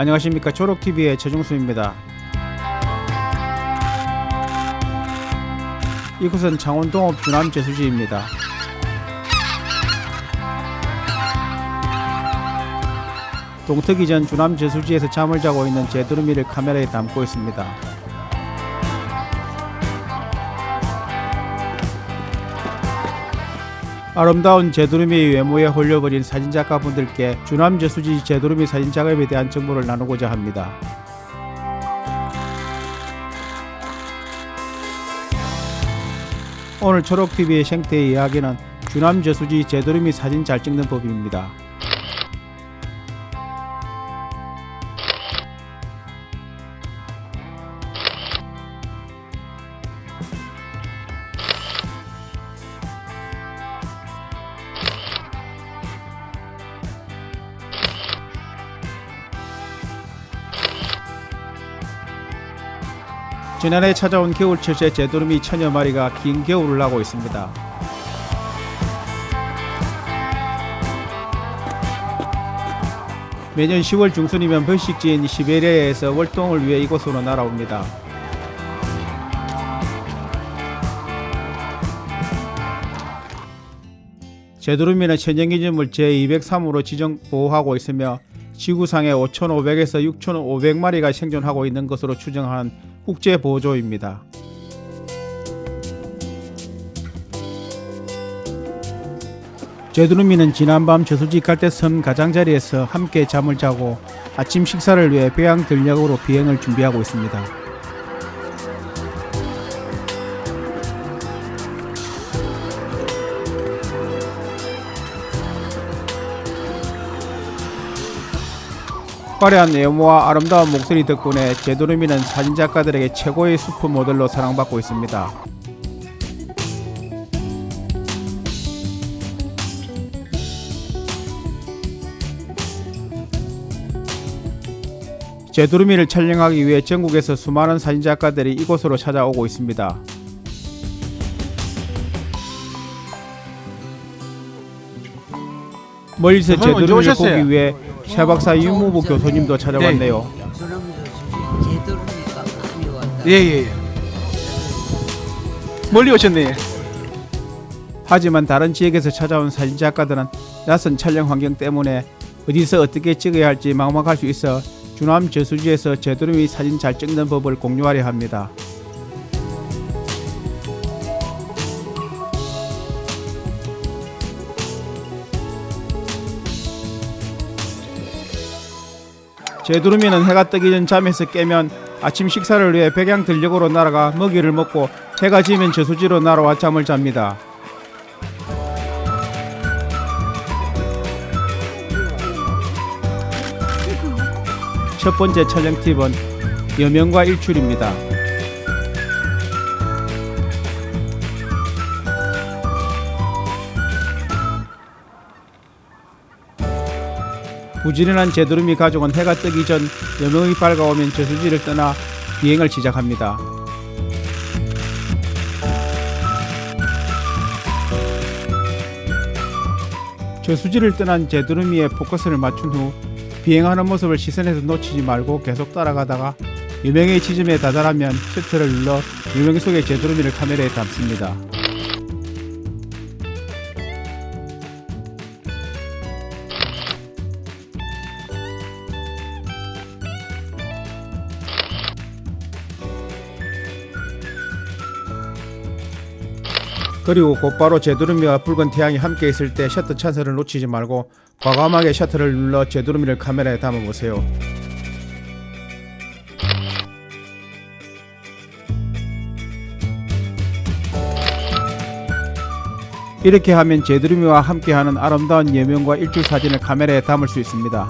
안녕하십니까 초록TV의 최종수입니다. 이곳은 창원 동업 주남 제수지입니다. 동트기 전 주남 제수지에서 잠을 자고 있는 제두루미를 카메라에 담고 있습니다. 아름다운 제두루미 외모에 홀려버린 사진작가분들께 주남 제수지 제두루미 사진 작업에 대한 정보를 나누고자 합니다. 오늘 초록TV의 생태의 이야기는 주남제수지 제두루미 사진 잘 찍는 법입니다. 지난해 찾아온 겨울철새 제두루미 천여 마리가 긴 겨울을 나고 있습니다. 매년 10월 중순이면 번식지인 시베리아에서 월동을 위해 이곳으로 날아옵니다. 제두루미는 천연기념물 제203으로 지정 보호하고 있으며 지구상에 5,500에서 6,500마리가 생존하고 있는 것으로 추정한 국제 보호조입니다. 제두루미는 지난밤 저수지 갈대섬 가장자리에서 함께 잠을 자고 아침 식사를 위해 배양 들녘으로 비행을 준비하고 있습니다. 화려한 외모와 아름다운 목소리 덕분에 제도르미는 사진작가들에게 최고의 슈퍼 모델로 사랑받고 있습니다. 제두루미를 촬영하기 위해 전국에서 수많은 사진작가들이 이곳으로 찾아오고 있습니다. 멀리서 오셨어요? 보기 위해 샤박사 유무부 교수님도 찾아왔네요. 제도로니까 많이 왔다. 예예 예. 멀리 오셨네. 하지만 다른 지역에서 찾아온 사진 작가들은 낯선 촬영 환경 때문에 어디서 어떻게 찍어야 할지 막막할 수 있어 주남 저수지에서 제도름이 사진 잘 찍는 법을 공유하려 합니다. 제두루미는 해가 뜨기 전 잠에서 깨면 아침 식사를 위해 백양 들녘으로 날아가 먹이를 먹고 해가 지면 저수지로 날아와 잠을 잡니다. 첫 번째 촬영 팁은 여명과 일출입니다. 부지런한 제두름이 가족은 해가 뜨기 전 여명이 밝아오면 저수지를 떠나 비행을 시작합니다. 저수지를 떠난 제두름이의 포커스를 맞춘 후 비행하는 모습을 시선에서 놓치지 말고 계속 따라가다가 유명의 지점에 다다르면 셔터를 눌러 유명 속의 제두루미를 카메라에 담습니다. 그리고 곧바로 제두루미와 붉은 태양이 함께 있을 때 셔터 찬스를 놓치지 말고 과감하게 셔터를 눌러 제두루미를 카메라에 담아보세요. 이렇게 하면 제두루미와 함께하는 아름다운 예명과 일출 사진을 카메라에 담을 수 있습니다.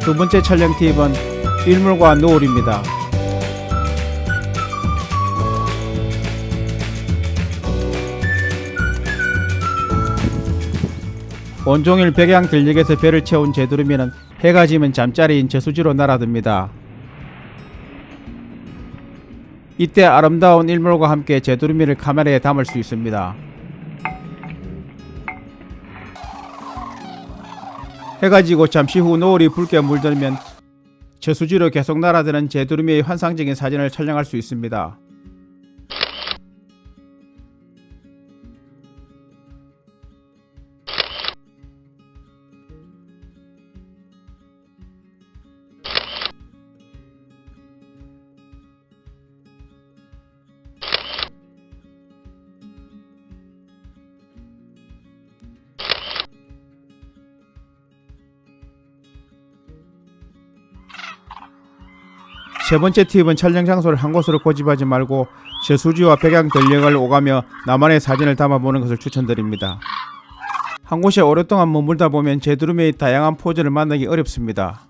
두 번째 촬영 팁은 일몰과 노을입니다. 온종일 백양 들녘에서 배를 채운 제두루미는 해가 지면 잠자리인 저수지로 날아듭니다. 이때 아름다운 일몰과 함께 제두루미를 카메라에 담을 수 있습니다. 해가 지고 잠시 후 노을이 붉게 물들면 저수지로 계속 날아드는 제두루미의 환상적인 사진을 촬영할 수 있습니다. 세 번째 팁은 촬영 장소를 한 곳으로 고집하지 말고 저수지와 백양 전령을 오가며 나만의 사진을 담아보는 것을 추천드립니다. 한 곳에 오랫동안 머물다 보면 제두름의 다양한 포즈를 만나기 어렵습니다.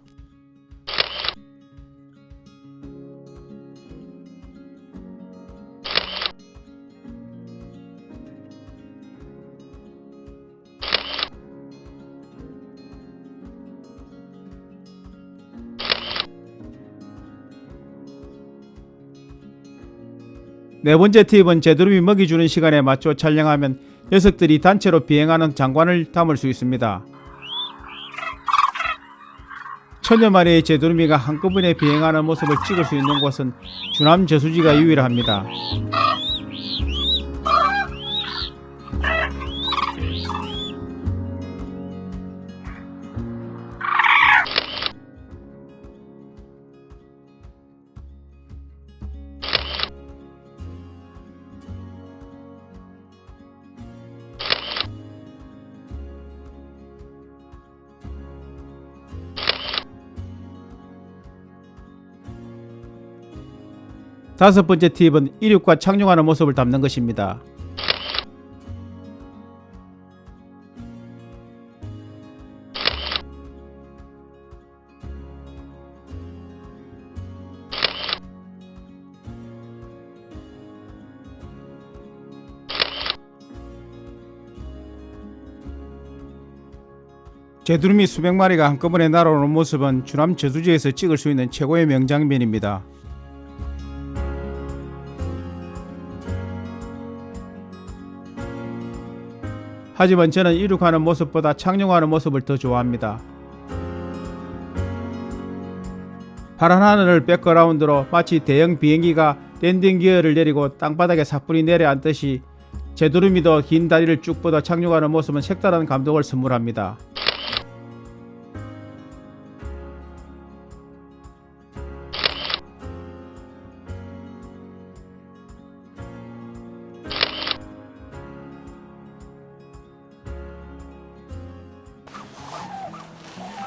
네 번째 팁은 제두름이 먹이 주는 시간에 맞춰 촬영하면 녀석들이 단체로 비행하는 장관을 담을 수 있습니다. 천여 마리의 제두루미가 한꺼번에 비행하는 모습을 찍을 수 있는 곳은 주남 저수지가 유일합니다. 다섯 번째 팁은 이륙과 착륙하는 모습을 담는 것입니다. 제두름이 수백 마리가 한꺼번에 날아오는 모습은 주남 저수지에서 찍을 수 있는 최고의 명장면입니다. 하지만 저는 이륙하는 모습보다 착륙하는 모습을 더 좋아합니다. 파란 하늘을 백그라운드로 마치 대형 비행기가 랜딩 기어를 내리고 땅바닥에 사뿐히 내려앉듯이 제두루미도 긴 다리를 쭉 뻗어 착륙하는 모습은 색다른 감동을 선물합니다.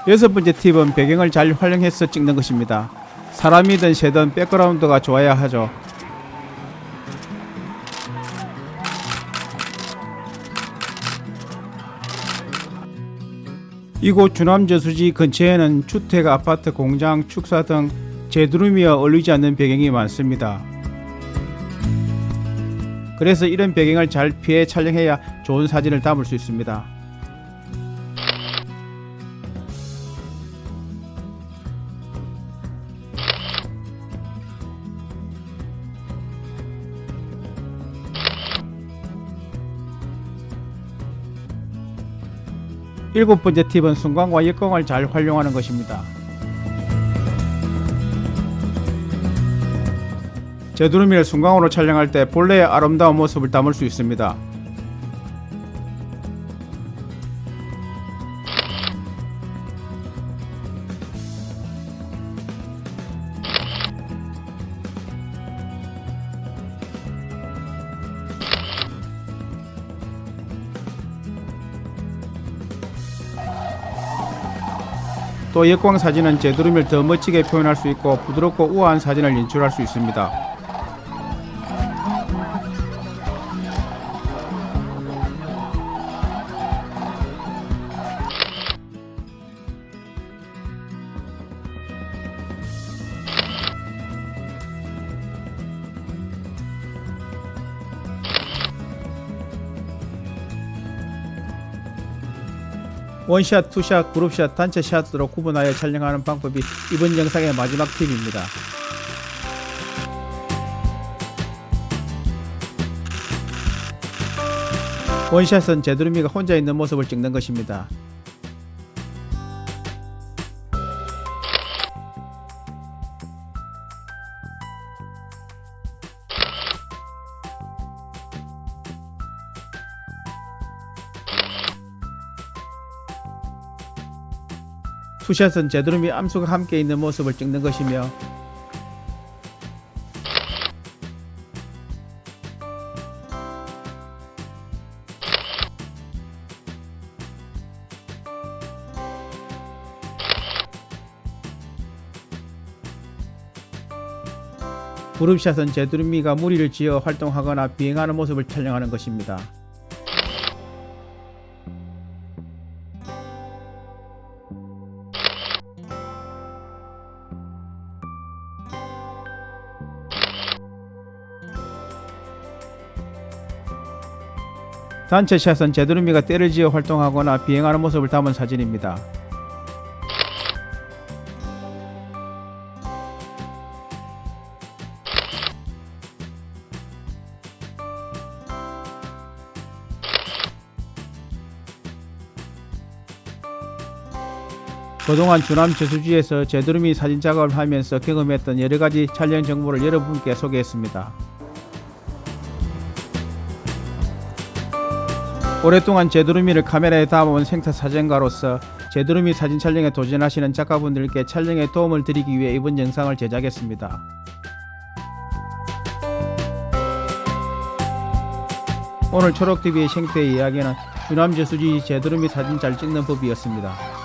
여섯 번째 팁은 배경을 잘 활용해서 찍는 것입니다. 사람이든 새든 백그라운드가 좋아야 하죠. 이곳 주남저수지 근처에는 주택, 아파트, 공장, 축사 등 제두름이와 어울리지 않는 배경이 많습니다. 그래서 이런 배경을 잘 피해 촬영해야 좋은 사진을 담을 수 있습니다. 일곱 번째 팁은 순간과 역광을 잘 활용하는 것입니다. 제두루미를 순광으로 촬영할 때 본래의 아름다운 모습을 담을 수 있습니다. 또 역광 사진은 제두름을 더 멋지게 표현할 수 있고 부드럽고 우아한 사진을 연출할 수 있습니다. 원샷, 투샷, 그룹샷, 단체샷으로 구분하여 촬영하는 방법이 이번 영상의 마지막 팁입니다. 원샷은 제두루미가 혼자 있는 모습을 찍는 것입니다. 투샷은 제드름이 암수가 함께 있는 모습을 찍는 것이며 그룹샷은 제드루미가 무리를 지어 활동하거나 비행하는 모습을 촬영하는 것입니다. 단체샷은 제드루미가 때를 지어 활동하거나 비행하는 모습을 담은 사진입니다. 그동안 주남 저수지에서 제드루미 사진 작업을 하면서 경험했던 여러 가지 촬영 정보를 여러분께 소개했습니다. 오랫동안 제드루미를 카메라에 담아온 생태 사진가로서 제드루미 사진 촬영에 도전하시는 작가분들께 촬영에 도움을 드리기 위해 이번 영상을 제작했습니다. 오늘 초록TV의 생태 이야기는 주남 저수지 제드루미 사진 잘 찍는 법이었습니다.